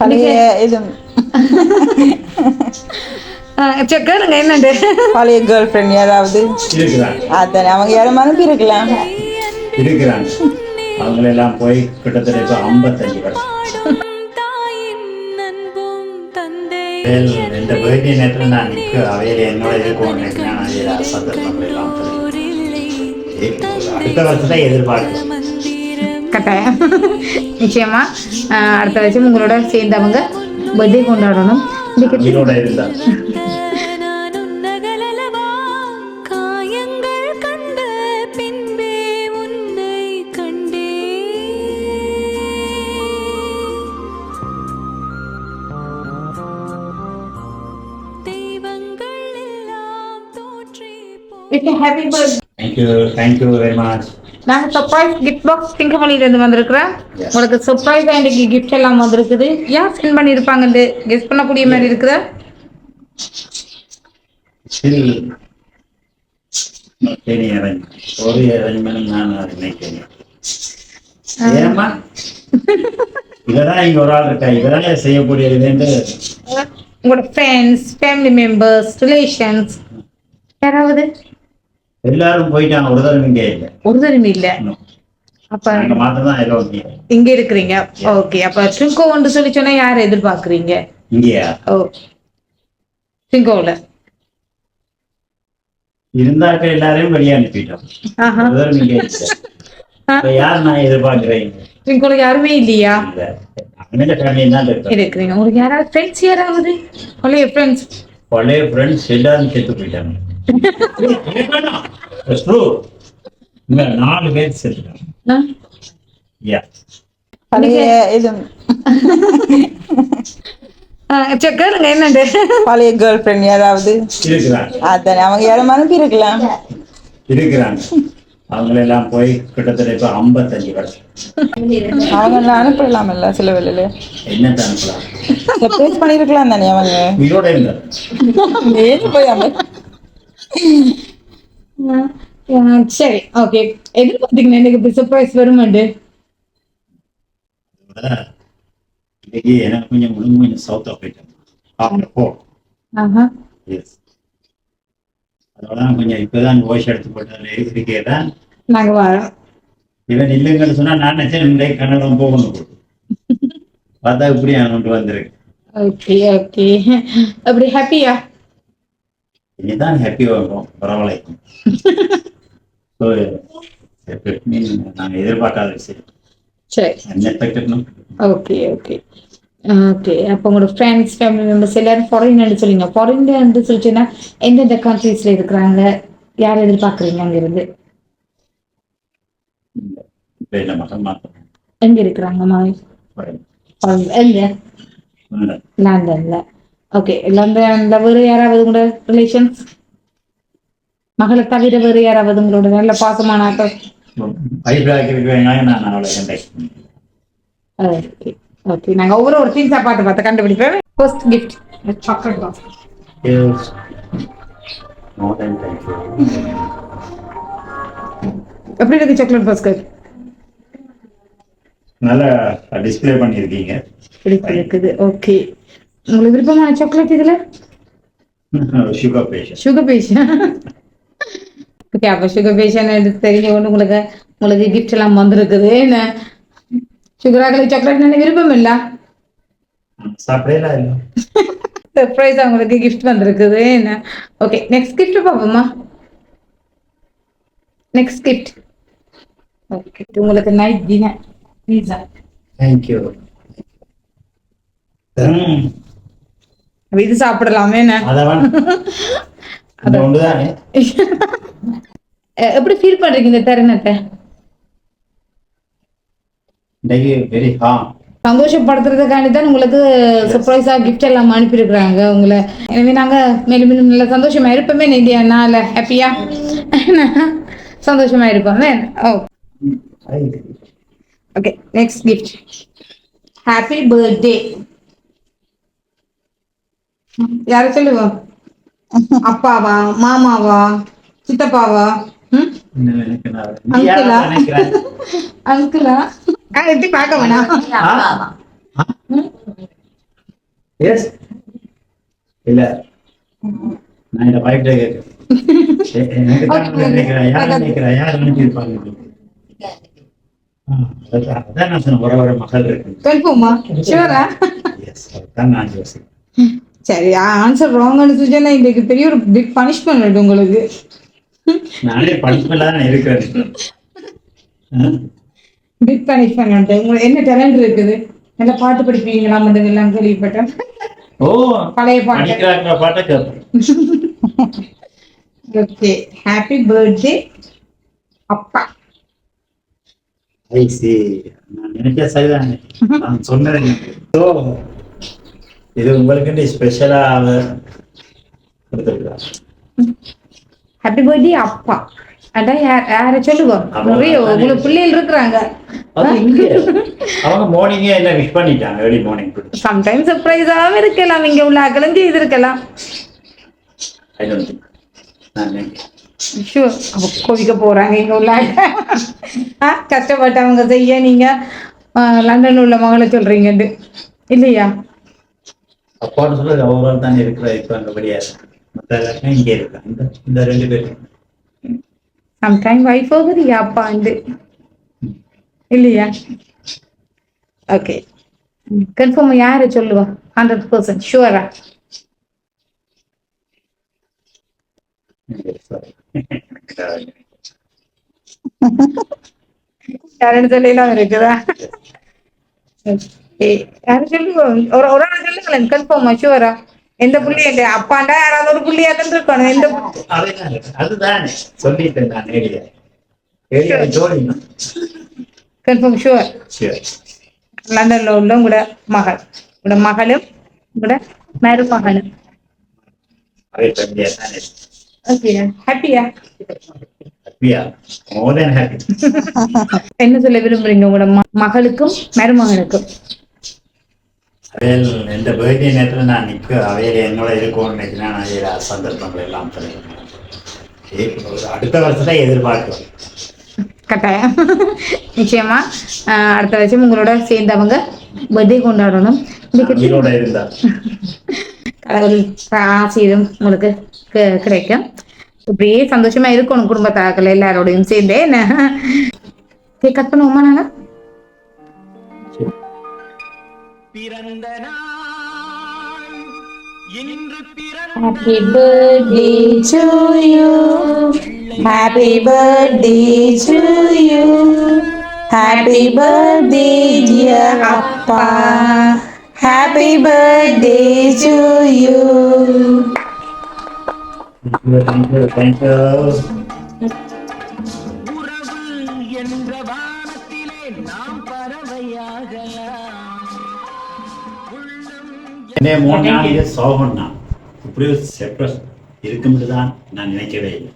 பழைய இது கேளுங்க என்னண்டு பழைய கேர்ள் ஃப்ரெண்ட் யாராவது? அதானே அவங்க யாரும் அனுப்பி இருக்கலாம். இருக்கிறாங்க. அவங்களெல்லாம் போய் கிட்டத்தட்ட இப்போ ஐம்பத்தஞ்சு வருஷம். நேரத்தில் நான் நிற்க அவையில் என்னோட நான் எல்லாம் அடுத்த வருஷம் தான் எதிர்பார்க்கிறேன் கட்டாயம். நிச்சயமா அடுத்த வருஷம் உங்களோட சேர்ந்தவங்க பர்த்டே கொண்டாடணும். இன்னைக்கு உயிரோட இருந்தால் நான் உன்னகலவா காயங்கள் கண்ட பின்பே உன்னை கண்டே நாங்க சர்ப்ரைஸ் கிஃப்ட் பாக்ஸ் திங்கமணில இருந்து வந்திருக்கிறோம். உங்களுக்கு சர்ப்ரைஸ் இன்னைக்கு கிஃப்ட் எல்லாம் வந்திருக்குது. யார் சென்ட் பண்ணியிருப்பாங்கன்னு கெஸ் பண்ணக்கூடிய மாதிரி இருக்குதா? உங்களோட ஃப்ரெண்ட்ஸ் ஃபேமிலி மெம்பர்ஸ் ரிலேஷன்ஸ் யாராவது? எல்லாரும் போயிட்டாங்க ஒரு தடவை இங்கே இல்லை. ஒரு தடவை இல்ல. அப்ப இங்கே இருக்கிறீங்க? ஓகே அப்ப ட்ரிங்கோ ஒன்று சொல்லி சொன்னா யாரை எதிர்பார்க்கறீங்க? இங்கேயா? ஓ. ட்ரிங்கோல இருந்தாக்க எல்லாரையும் வெளியே அனுப்பிட்டோம். யார் நான் எதிர்பார்க்கிறேன்? ட்ரிங்கோல யாருமே இல்லையா? இருக்கிறீங்க. உங்களுக்கு யாராவது ஃப்ரெண்ட்ஸ் யாராவது? பழைய ஃப்ரெண்ட்ஸ் பழைய ஃப்ரெண்ட்ஸ் எல்லாரும் செத்து போயிட்டாங்க. நாலு பேர் பழைய இது. சரி கேளுங்க என்னண்டு பழைய கேர்ள் ஃப்ரெண்ட் யாராவது? அதானே அவங்க யாரும் அனுப்பி இருக்கலாம். இருக்கிறாங்க. அவங்களெல்லாம் போய் கிட்டத்தட்ட இப்போ ஐம்பத்தஞ்சு வருஷம். அவங்க எல்லாம் அனுப்பிடலாம்ல சில வேலையில என்ன அனுப்பலாம்? சர்ப்ரைஸ் பண்ணிருக்கலாம் தானே அவங்க போய் அவங்க சரி ஓகே எதிர்பார்த்தீங்கன்னா எனக்கு இப்படி சர்ப்ரைஸ் வருமாண்டு இன்னைக்கு எனக்கு கொஞ்சம் முழுங்க கொஞ்சம் சவுத் ஆஃப்ரிக்கா ஆஃப்டர் ஃபோர் ஆஹா எஸ் அதோட தான் கொஞ்சம் இப்போதான் வாய்ஸ் எடுத்து போட்டதில் இது கேட்டேன் நாங்க வரோம் இவன் இல்லைங்கன்னு சொன்னா நான் நினைச்சேன் இன்றைக்கு கன்னடம் போகணும் பார்த்தா இப்படி கொண்டு வந்திருக்கு ஓகே ஓகே அப்படி ஹாப்பியா இனிதான் ஹாப்பி வரும் பரவாயில்ல. ஸோ நாங்கள் எதிர்பார்க்காத விஷயம். சரி. ஓகே ஓகே ஓகே அப்போ உங்களோட ஃப்ரெண்ட்ஸ் ஃபேமிலி மெம்பர்ஸ் எல்லாரும் ஃபாரின் சொல்லுங்க. ஃபாரின் சொல்லிச்சுன்னா எந்தெந்த கண்ட்ரீஸ்ல இருக்கிறாங்க? யார் எதிர்பார்க்குறீங்க அங்கிருந்து? எங்க இருக்கிறாங்க Foreign. எங்க? லண்டன்ல ஓகே லண்டன்ல வேறு யாராவது உங்களோட ரிலேஷன்ஸ் மகளை தவிர வேறு யாராவது உங்களோட நல்ல பாசமான கண்டக்ட் ஓகே நாங்க ஒவ்வொரு ஒரு திங்ஸா பார்த்து பார்த்து கண்டுபிடிப்போம். ஃபர்ஸ்ட் கிஃப்ட் சாக்லேட் பாக்ஸ் எப்படி இருக்கு சாக்லேட் பாஸ்கட் நல்லா டிஸ்ப்ளே பண்ணியிருக்கீங்க. பிடிப்பு இருக்குது ஓகே உங்களுக்கு விருப்பமான சாக்லேட் இதுல? சுகர் பேஷன் ஓகே அப்போ சுகர் பேஷன் எடுத்து தெரிஞ்ச கொண்டு உங்களுக்கு உங்களுக்கு கிஃப்ட் எல்லாம் வந்திருக்குது என்ன சுகராக்களை சாக்லேட் நல்ல விருப்பம் இல்ல? சர்ப்ரைஸ் உங்களுக்கு கிஃப்ட் வந்திருக்குது என்ன ஓகே நெக்ஸ்ட் கிஃப்ட் பார்ப்போமா நெக்ஸ்ட் கிஃப்ட் ஓகே உங்களுக்கு night dinner pizza thank you இது சாப்பிடலாமே எப்படி ஃபீல் பண்றீங்க இந்த தருணத்தை? சந்தோஷப்படுத்துறதுக்காண்டி தான் உங்களுக்கு சர்ப்ரைஸா கிஃப்ட் எல்லாம் அனுப்பியிருக்கிறாங்க உங்களை. எனவே நாங்க மேலும் மேலும் நல்ல சந்தோஷமா இருப்போமே இந்தியா நாள ஹாப்பியா சந்தோஷமா இருப்போமே ஓ. Okay next gift happy birthday யார சொல்லுவோம் அப்பாவா மாமாவா சித்தப்பாவா? அங்கிளா? அங்கிளா? எப்படி பார்க்க வேணாம்? எஸ் இல்ல. நான் இந்த ஆ, அதான் நான் சொன்னேன். ஒரே ஒரு மகள் இருக்கு சரி ஆன்சர் ராங்னு சொன்னா இன்னைக்கு பெரிய ஒரு பிக் பனிஷ்மெண்ட் உங்களுக்கு. நானே தான் இருக்கிறேன்? பிக் பனிஷ்மெண்ட் உங்களுக்கு என்ன டேலண்ட் இருக்குது? நல்லா பாட்டு படிப்பீங்களா மட்டும் எல்லாம் கேள்விப்பட்டேன். ஓ பழைய பாட்டு. பாட்டை கேட்பேன் ஓகே ஹாப்பி பர்த்டே அப்பா. ஐ சி நான் நினைச்ச சரிதானே. நான் சொன்னது ஸோ இது உங்களுக்கு ஸ்பெஷலா கொடுத்துருக்கா ஹாப்பி பர்த்டே அப்பா. அதான் யார் யாரை சொல்லுவோம் நிறைய உங்களுக்கு பிள்ளைகள் இருக்கிறாங்க. அவங்க மார்னிங்கே என்ன விஷ் பண்ணிட்டாங்க ஏர்லி மார்னிங் சம்டைம்ஸ் சர்ப்ரைஸாகவும் இருக்கலாம். இங்க உள்ள ஆக்களும் செய்திருக்கலாம். ஐ டோன்ட் ஷூர் கோவிக்க போறாங்க இங்க உள்ள கஷ்டப்பட்டவங்க செய்ய நீங்க லண்டன் உள்ள மகளை சொல்றீங்கண்டு இல்லையா? அப்பான்னு சொல்றது அவரால் தான் இருக்கிற இப்போ அங்கே வெளியாது மற்ற எல்லாருமே இங்கே இருக்காங்க. இந்த இந்த ரெண்டு பேரும். சம்டைம் வைஃப் ஆகுறியா அப்பாண்டு இல்லையா? ஓகே கன்ஃபார்ம் யாரு சொல்லுவா? ஹண்ட்ரட் பர்சன்ட் ஷுவரா யாருன்னு சொல்லலாம் இருக்குதா? ஒரு ஒரு ஆள் சொல்லுங்களேன் கன்ஃபார்மா ஷுவரா எந்த புள்ளிய அப்பாண்டா யாராவது ஒரு புள்ளியா தான் இருக்கணும் எந்த அதுதான் சொல்லிட்டேன் நான் கன்ஃபார்ம் ஷுவர் லண்டன்ல உள்ள உங்களோட மகள் உங்களோட மகளும் உங்களோட மருமகனும் அதே தம்பியா தானே ஓகே ஹாப்பியா ஹாப்பியா மோர் தென் ஹாப்பி என்ன சொல்ல விரும்புறீங்க உங்களோட மகளுக்கும் மருமகனுக்கும் அவையில் இந்த பர்த்டே நேரத்தில் நான் நிற்க அவையில் என்னோட இருக்கும்னு நினைக்கிறேன் நான் சந்தர்ப்பங்கள் எல்லாம் அடுத்த வருஷத்தை எதிர்பார்க்கிறேன் கட்டாயம். நிச்சயமா அடுத்த வருஷம் உங்களோட சேர்ந்தவங்க பர்த்டே கொண்டாடணும். கடவுள் ஆசீரும் உங்களுக்கு கிடைக்கும். இப்படியே சந்தோஷமா இருக்கணும் குடும்பத்தாக்கள் எல்லாரோடையும் சேர்ந்தே. என்ன? கட் பண்ணுவோமா நாங்க Happy birthday to you. Happy birthday to you. Happy birthday, dear Appa. Happy birthday to you. Thank you thank you என்னைய மூணு நாளைக்கு சோகம் தான் இப்படி ஒரு இருக்கும்னு தான் நான் நினைக்கவே இல்லை.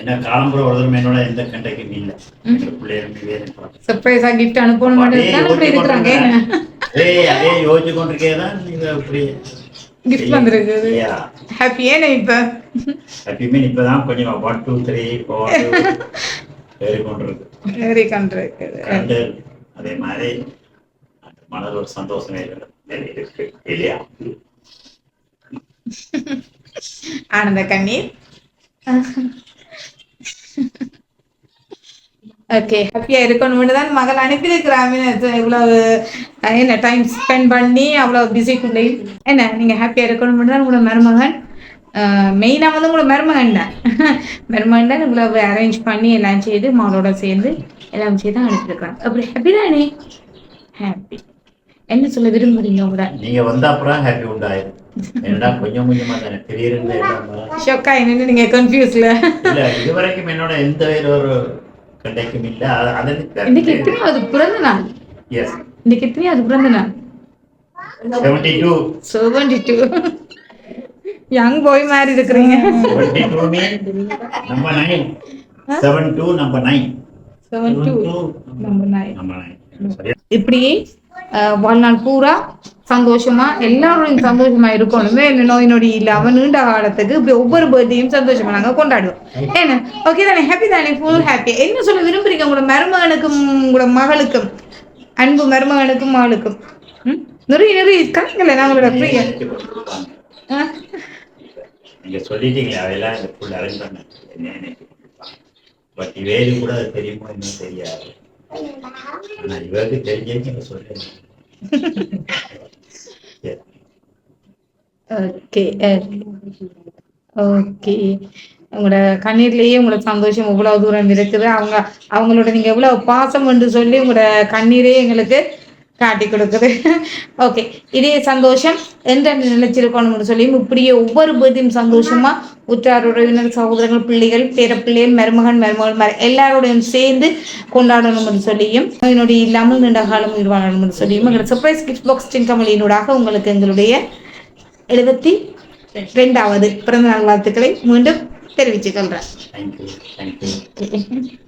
என்ன காலம்புற ஒரு தடவை என்னோட எந்த கண்டைக்கும் இல்லை. பிள்ளைகளுக்கு சர்ப்ரைஸா கிஃப்ட் அனுப்பணும் அதே அதே யோசிச்சு கொண்டிருக்கே தான் நீங்க இப்படி கிஃப்ட் வந்திருக்குது. ஹாப்பி ஏன்னா இப்ப? எப்பயுமே இப்பதான் கொஞ்சம் ஒன் டூ த்ரீ ஃபோர் ஏறி கொண்டிருக்கு. வெரி கண்டிருக்குது. கண்டு அதே மாதிரி. மனதில் ஒரு சந்தோஷமே இருக்கு இல்லையா? ஆனந்த கண்ணீர். ஓகே ஹாப்பியா இருக்கணும்னு தான் மகள் அனுப்பியிருக்கிறாங்க இவ்வளவு என்ன டைம் ஸ்பெண்ட் பண்ணி அவ்வளவு பிஸிக்குள்ளே என்ன நீங்க ஹாப்பியா இருக்கணும்னு தான் உங்களோட மருமகன். மெயினா வந்து உங்களோட மருமகன் தான் மருமகன் தான் இவ்வளவு அரேஞ்ச் பண்ணி எல்லாம் செய்து மகளோட சேர்ந்து எல்லாம் செய்து அனுப்பியிருக்கிறாங்க அப்படி ஹாப்பி தானே? ஹாப்பி என்ன சொல்ல விரும்புறீங்க உங்களோட நீங்க வந்த அப்புறம் ஹாப்பி உண்டாயிரும். என்னடா கொஞ்சம் கொஞ்சமா தானே திடீர்னு ஷொக்கா என்னன்னு நீங்க கன்ஃபியூஸ்ல இல்ல இதுவரைக்கும் என்னோட எந்த ஒரு கண்டைக்கும் இல்ல. அது இன்னைக்கு எத்தனையாவது? பிறந்த நாள். எஸ் இன்னைக்கு எத்தனையாவது பிறந்த நாள்? Seventy two seventy two young boy மாதிரி இருக்கிறீங்க seventy two number nine seven two number nine seven two number nine number nine இப்படியே வாழ்நாள் பூரா சந்தோஷமா எல்லாரோடையும் சந்தோஷமா இருக்கணுமே இந்த நோய் நொடி இல்லாம நீண்ட காலத்துக்கு இப்படி ஒவ்வொரு பர்த்டேயும் சந்தோஷமா நாங்க கொண்டாடுவோம் என்ன ஓகே தானே ஹாப்பி தானே ஃபுல் ஹாப்பி என்ன சொல்ல விரும்புறீங்க உங்களோட மருமகனுக்கும் உங்களோட மகளுக்கும் அன்பு மருமகனுக்கும் மகளுக்கும் நிறைய நிறைய கணக்கில் நாங்களோட பிரிய நீங்க சொல்லிட்டீங்களே அதெல்லாம் இந்த ஃபுல் அரேஞ்ச் பண்ண என்ன பட் இவேலு கூட தெரியுமோ இன்னும் தெரியாது நான் இவருக்கு தெரிஞ்சேன்னு நீங்க ஓகே ஓகே உங்களோட கண்ணீர்லயே உங்களோட சந்தோஷம் இவ்வளவு தூரம் இருக்குது அவங்க அவங்களோட நீங்க எவ்வளவு பாசம் என்று சொல்லி உங்களோட கண்ணீரே எங்களுக்கு காட்டி கொடுக்குது ஓகே இதே சந்தோஷம். எந்த நிலைச்சிருக்கணும்னு சொல்லி இப்படியே ஒவ்வொரு பேர்த்தையும் சந்தோஷமா உற்றார் உறவினர் சகோதரர்கள் பிள்ளைகள் பேர பிள்ளைகள் மருமகன் மருமகள் மரு எல்லாரோடையும் சேர்ந்து கொண்டாடணும்னு சொல்லியும் நோய் இல்லாமல் நீண்ட காலம் உயிர் வாழணும்னு சொல்லியும் எங்களோட சர்ப்ரைஸ் கிஃப்ட் பாக்ஸ் கமலியினூடாக உங்களுக்கு எங்களுடைய எழுபத்தி ரெண்டாவது பிறந்தநாள் வாழ்த்துக்களை மீண்டும் தெரிவிச்சுக்கொள்கிறேன்